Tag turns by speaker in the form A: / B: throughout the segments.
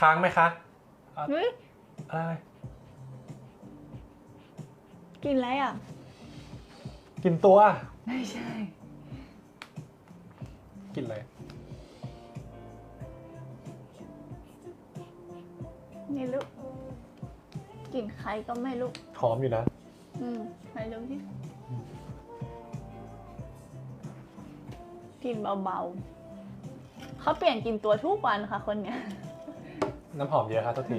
A: ค้างไหมคะ
B: เฮ้ย
A: อะไร
B: กินอะไรอะ
A: กินตัว
B: ไม่ใช่
A: กินอะไร
B: ไม่รู้กินใครก็ไม่รู้
A: หอมอยู่นะ
B: อืมไม่รู้ที่กินเบาๆ เขาเปลี่ยนกินตัวทุกวันค่ะคนเนี้ย
A: น้ำหอมเยอะครับทุกที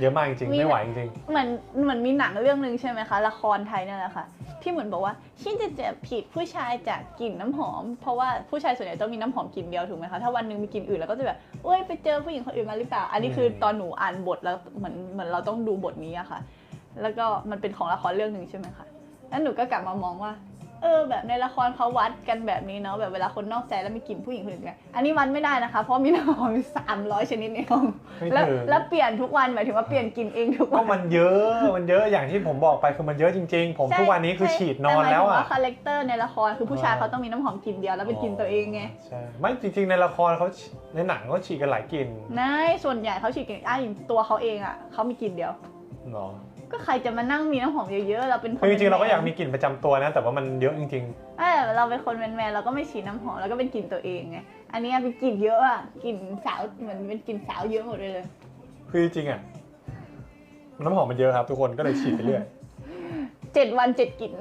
A: เยอะมากจริงๆ
B: มี
A: ไม่ไหวจริง
B: เหมือนเหมือนมีหนังเรื่องหนึ่งใช่ไหมคะละครไทยนั่นแหละค่ะ ที่เหมือนบอกว่าที่จะเจ็บผิดผู้ชายจากกลิ่นน้ำหอม เพราะว่าผู้ชายส่วนใหญ่ต้องมีน้ำหอมกลิ่นเดียวถูกไหมคะถ้าวันหนึ่งมีกลิ่นอื่นแล้วก็จะแบบเอ้ยไปเจอผู้หญิงคนอื่นมาหรือเปล่า อันนี้คือตอนหนูอ่านบทแล้วเหมือนเหมือนเราต้องดูบทนี้อะค่ะ แล้วก็มันเป็นของละครเรื่องหนึ่งใช่ไหมคะแล้วหนูก็กลับมามองว่า เออแบบในละครเขาวัดกันแบบนี้เนาะแบบเวลาคนนอกใจแล้วมีกลิ่นผู้หญิงคนอื่นไงอันนี้วัดไม่ได้นะคะ เพราะมีน้ำหอมสามร้อยชนิดในห้อง
A: ๆไม่
B: แล้ว
A: ถึง
B: แล้วเปลี่ยนทุกวันหมายถึงว่าเปลี่ยนกลิ่นเองทุก
A: ก็
B: วัน
A: มันเยอะมันเยอะอย่างที่ผมบอกไปคือมันเยอะจริง ๆ ผม
B: ใช่
A: ทุกวันนี้คือ
B: ใช่
A: ฉีดนอนแล้ว
B: ต่หมายถึง
A: อะ
B: ว่าคาแรคเตอร์ในละครคือผู้ชาย
A: อ่า
B: เขาต้องมีน้ำหอมกลิ่นเดียวแล้วเป็นกลิ่นตัวเองไง
A: ใช่ไม่จริง ๆ ในละครเขาในหนังเขาฉีดกันหลายกลิ่น
B: นายส่วนใหญ่เขาฉีดกลิ่นอ้าวอย่างตัวเขาเองอะเขามีกลิ่นเดียว
A: เนาะ
B: ก็ใครจะมานั่งมีน้ำหอมเยอะๆเราเป็นคน
A: คือจริงๆเราก็อยากมี
B: แน
A: กลิ่นประจำตัวนะ แต่ว่ามันเยอะจริง
B: ๆเออเราเป็นคนแมนๆเราก็ไม่ฉีดน้ำหอมเราก็เป็นกลิ่นตัวเองไงอันนี้เป็นกลิ่นเยอะอะกลิ่นสาวเหมือนเป็นกลิ่นสาวเยอะหมดเลยเลย
A: ๆ คือจริงๆอะน้ำหอมมันเยอะครับ ทุกคนก็เลยฉีดไปเรื่อย
B: เจ็ดวันเจ็ดกลิ่น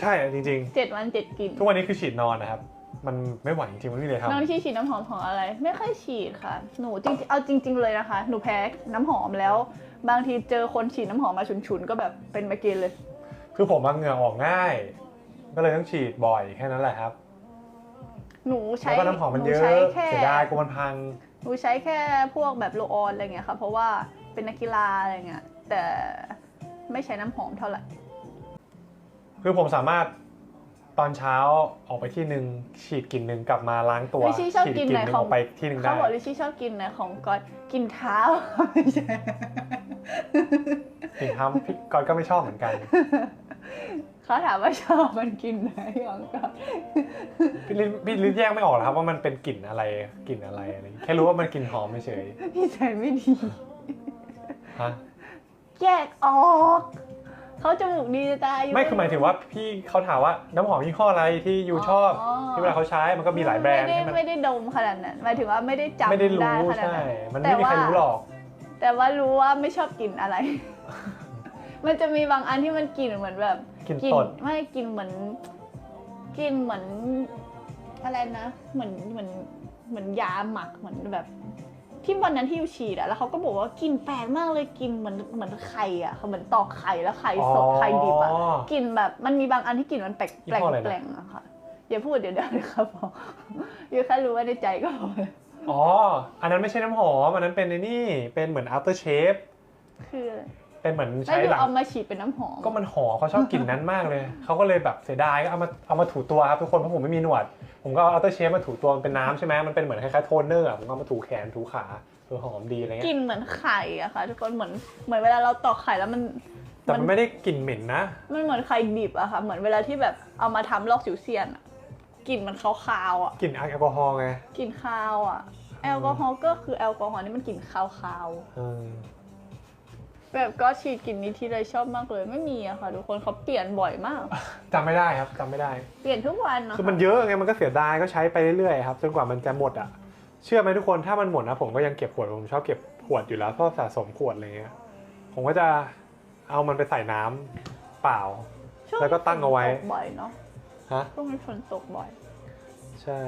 A: ใช่จริง
B: เจ็ดวันเจ็ดกลิ่น
A: ๆ ทุกวันนี้คือฉีดนอนนะครับ มันไม่ไหวจริงๆมันไม่มีอะไรทำ
B: น้องที่ฉีดน้ำหอมของอะไร ไม่ค่อยฉีดค่ะ หนูจริงๆเอาจริง ๆเลยนะคะ หนูแพ้น้ำหอมแล้ว บางทีเจอคนฉีดน้ำหอมมาฉุนๆ ก็แบบเป็นไมเกรนเลย
A: คือผมมาเหงื่อออกง่าย ก็เลยต้องฉีดบ่อยแค่นั้นแหละครับ
B: หนูใช้
A: แล้วก็น้ำหอมมันเย
B: นู
A: อะ
B: ใช้แค่
A: เสียดายกลัวมันพัง
B: หนูใช้แค่พวกแบบโลออนอะไรเงี้ยค่ะ เพราะว่าเป็นนักกีฬาอะไรเงี้ย แต่ไม่ใช้น้ำหอมเท่าไหร่
A: คือผมสามารถตอนเช้าออกไปที่หนึ่งฉีดกลิ่นหนึ่งกลับมาล้างตัว
B: ลิชี่ชอบ
A: ฉีด
B: กิน
A: กลิ่น
B: ไหน
A: หนึ่ง
B: ของ
A: ออกไปที่หนึ่ง
B: เขา
A: ได้
B: บอกลิชี่ชอบกินไหนของก๊อตกินเท้าไม่ใช่
A: กลิ่นทำพี่กอยก็ไม่ชอบเหมือนกัน
B: เขาถามว่าชอบมันกินไหนของก๊อต
A: พี่ลิพี่ลิแยกไม่ออกหรอครับว่ามันเป็นกลิ่นอะไรกลิ่นอะไรอะไรอย่างงี้แค่รู้ว่ามันกลิ่นหอมเฉย
B: พี่ใจไม่ดี
A: ๆฮะ
B: แยกออก เขาจมูกดีจะตายอยู่
A: ไม่คือหมายถึงว่าพี่เขาถามว่าน้ำหอมยี่ห้ออะไรที่ยูชอบที่เวลาเขาใช้มันก็มีหลายแบรนด์
B: ไม่ได้
A: ใช่ไหม
B: ไม่ได้ดมขนาดนั้นหมายถึงว่าไม่ได้จำ
A: ไม่ได้รู้
B: ขนาด
A: ใช่
B: นั้น
A: มันไม่มีใครรู้หรอก
B: แต่ว่ารู้ว่าไม่ชอบกลิ่นอะไร มันจะมีบางอันที่มันกลิ่นเหมือนแบบ
A: กลิ่น
B: กลิ่
A: ต
B: น
A: ด
B: ไม่กลิ่นเหมือนกลิ่นเหมือนอะไรนะ เหมือนเหมือนเหมือนยาหมักเหมือนแบบ ที่วันนั้นที่ยูฉีดอะแล้วเขาก็บอกว่ากลิ่นแปลกมากเลยกลิ่นเหมือนเหมือนไข่อะเหมือนตอกไข่แล้วไข่สดไข่ดิบอะ
A: อ๋อ
B: กลิ่นแบบมันมีบางอันที่กลิ่นมันแปลก
A: ยี่
B: แปลง
A: ห้ออะไรนะ
B: แปลงอะค่ะอย่าพูดเดี๋ยวเดี๋ยวนะครับพอยูแค่รู้ว่าในใจก็พอ
A: อ๋อ อันนั้นไม่ใช่น้ำหอม อันนั้นเป็นในนี่ เป็นเหมือน after shave
B: คือ
A: เป็นเหมือน
B: ไม่
A: ใช้
B: ดู
A: หลัง
B: เอามาฉีดเป็นน้ำหอม
A: ก็มันหอมเขาชอบกลิ่นนั้นมากเลย เขาก็เลยแบบเสียดายก็เอามาเอามาถูตัวครับทุกคนเพราะผมไม่มีหนวด ผมก็เอา after shave มาถูตัวมันเป็นน้ำใช่ไหมมันเป็นเหมือนคล้ายๆโทนเนอร์อะผมก็เอามาถูแขนถูขาเออหอมดีอะไร
B: ก
A: เงี้
B: ลิ่
A: ย
B: นเหมือนไข่อะค่ะ ทุกคนเหมือนเหมือนเวลาเราตอกไข่แล้วมัน
A: แต่มันไม่ได้กลิ่นเหม็นนะ
B: มันเหมือนไข่ดิบอะค่ะ เหมือนเวลาที่แบบเอามาทำลอกสิวเซียนอะ กลิ่นมันคาวๆอะ
A: กลิ่นแอลกอฮอล์ไง
B: กลิ่นคาวอะแอลกอฮอล์ก็คือแอลกอฮอล์นี่มันกลิ่นคาว
A: เออ
B: ๆแบบก็ฉีดกลิ่นนี้ทีไรชอบมากเลยไม่มีอะค่ะ ทุกคนเขาเปลี่ยนบ่อยมาก
A: จำไม่ได้ครับจำไม่ได้
B: เปลี่ยนทุกวันนะ
A: คือมันเยอะไงมันก็เสียดายก็ใช้ไปเรื่อยๆครับจนกว่ามันจะหมดอะ เชื่อไหมทุกคนถ้ามันหมดนะผมก็ยังเก็บขวดผมชอบเก็บขวดอยู่แล้วชอบสะสมขวดอะไรเงี้ยผมก็จะเอามันไปใส่น้ำเปล่า
B: ช่ง
A: แล้วก็ตั้งเอาไว้
B: ฝนตกบ่อยเนาะ
A: ฮะ
B: ช่วงนี้ฝนตกบ่อย
A: ใช่